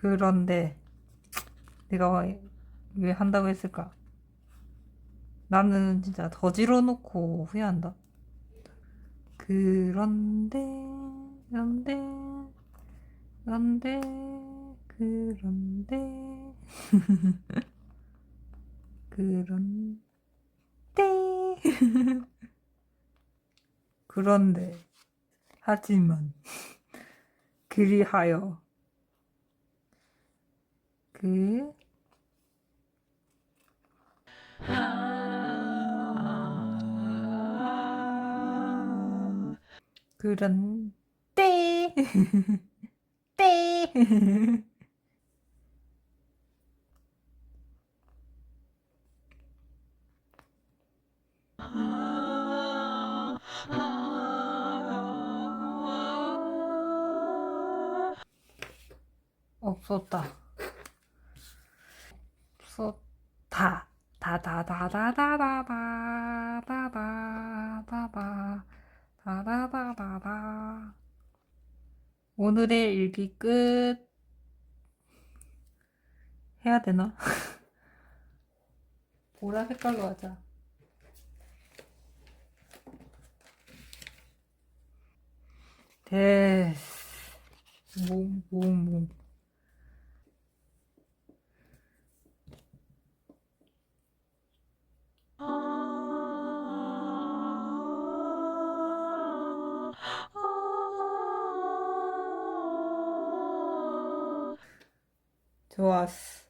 그런데 내가 왜 한다고 했을까? 나는 진짜 더 질러놓고 후회한다. 그런데, 그런데, 그런데, 그런데, 그런데, 그런데, 하지만, 그리하여, 그, 그런 때, 때. 없었다. 없었다. 다 다 다 다 다 다 다 다 다 다 다. 다 다 다 다 다. 오늘의 일기 끝. 해야 되나? 보라 색깔로 하자. 됐어. 몸, 몸, 몸. 좋았어.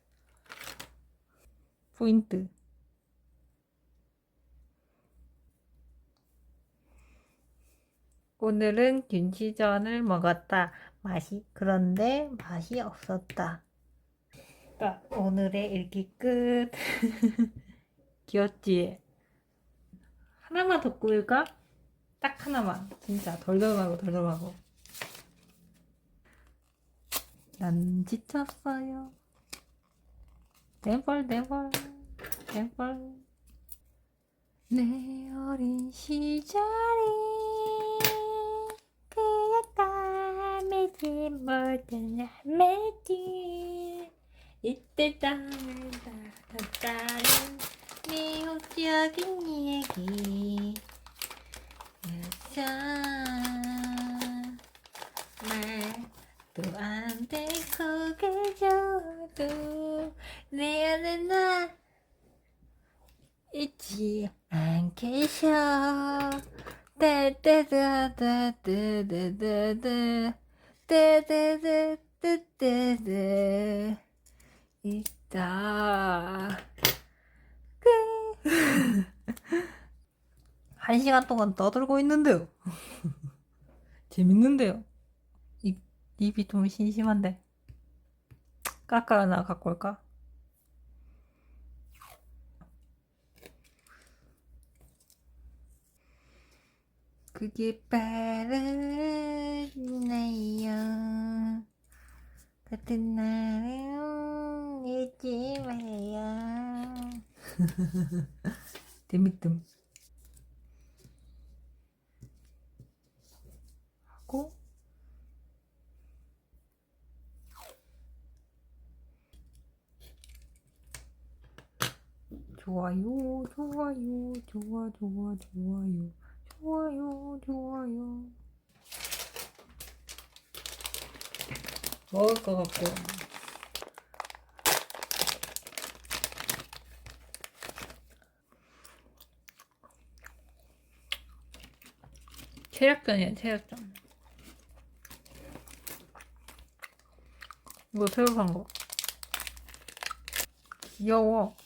포인트. 오늘은 김치전을 먹었다. 맛이 그런데 맛이 없었다. 자, 오늘의 일기 끝. 귀엽지? 하나만 더 꾸밀까? 딱 하나만. 진짜 덜덜하고 덜덜하고. 난 지쳤어요. 내벌 내벌 내벌 내 어린 시절이 그였다매지 모든 매지 이때 땅을 따랐다는 미혹적인 얘기 여자 말도 안 돼 고개 줘도 내 안에 나 잊지 않겠어 따따따따따따 있다 끝. 한 시간 동안 떠들고 있는데요 재밌는데요 입, 입이 좀 심심한데. 까까 하나 갖고 올까? 그게 빠르나요. 같은 날은 잊지 마요. 재밌음 하고 좋아요 좋아요 좋아 좋아 좋아요. 좋아요 좋아요. 먹을 것 같고. 체력전이야 체력전. 이거 새로 산 거. 귀여워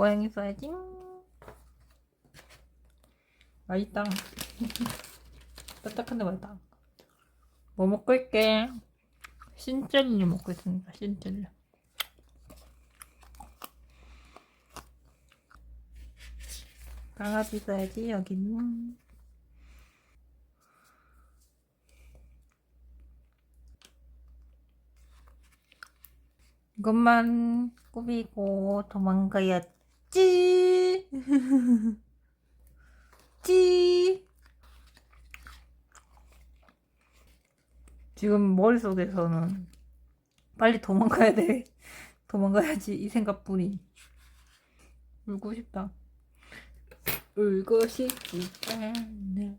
고양이 사이즈 맛있다 딱딱한데 맛있다. 뭐 먹고 있게? 신젤리 먹고 있습니다 신젤리 강아지 사이즈 여기는. 이것만 꾸미고 도망가야지. 찌. 지금 머릿속에서는 빨리 도망가야 돼. 도망가야지 이 생각뿐이. 울고 싶다. 울고 싶지 않네.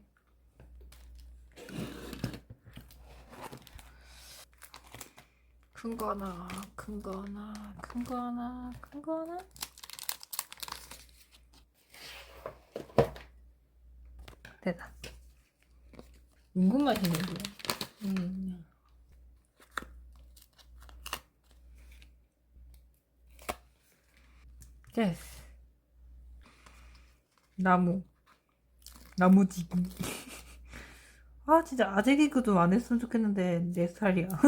큰 거나 큰 거나 큰 거나 큰 거나 됐다. 은근 맛있는데. 음. 됐어. 나무. 나무지기. 아, 진짜 아재 개그 좀안 했으면 좋겠는데, 내 살이야.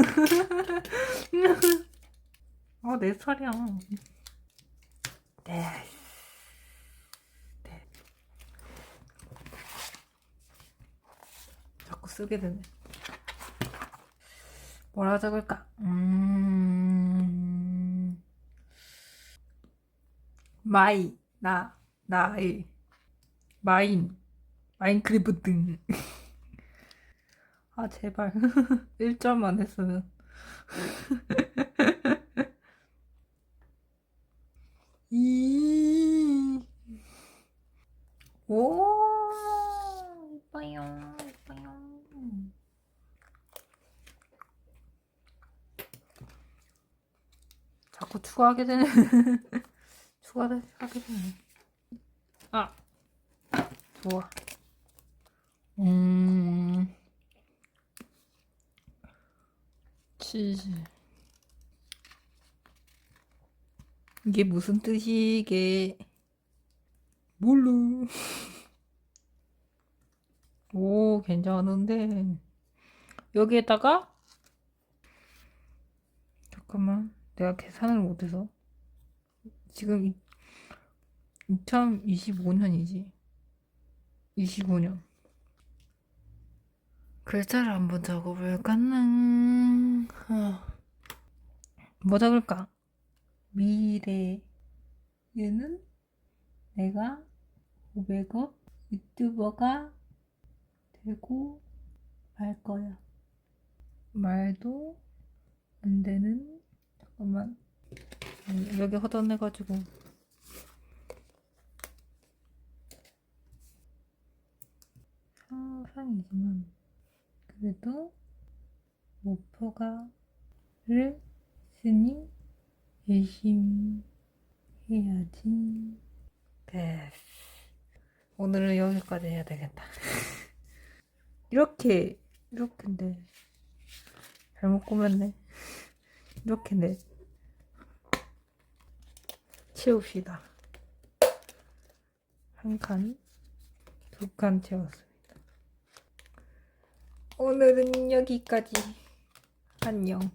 아, 내 살이야. 네. 네. 자꾸 쓰게 되네. 뭐라 적을까? 음, 마이, 나, 나의, 마인, 마인크래프트. 아, 제발. 1점만 했으면. 이, 오, 이뻐요, 이뻐요. 자꾸 추가하게 되네. 추가하게 되네. 아, 좋아. 음, 치즈. 이게 무슨 뜻이게? 몰라. 오, 괜찮은데. 여기에다가 잠깐만. 내가 계산을 못해서. 지금 2025년이지. 25년. 글자를 한번 적어볼까나. 어. 뭐 적을까? 미래에는 내가 500억 유튜버가 되고 말 거야. 말도 안 되는 잠깐만 아니, 여기 허전해가지고 상상이지만 그래도 목표가를 쓰니 열심히 해야지. 됐어. 오늘은 여기까지 해야 되겠다. 이렇게, 이렇게인데. 잘못 꾸몄네. 이렇게네. 채웁시다. 한 칸, 두 칸 채웠습니다. 오늘은 여기까지. 안녕.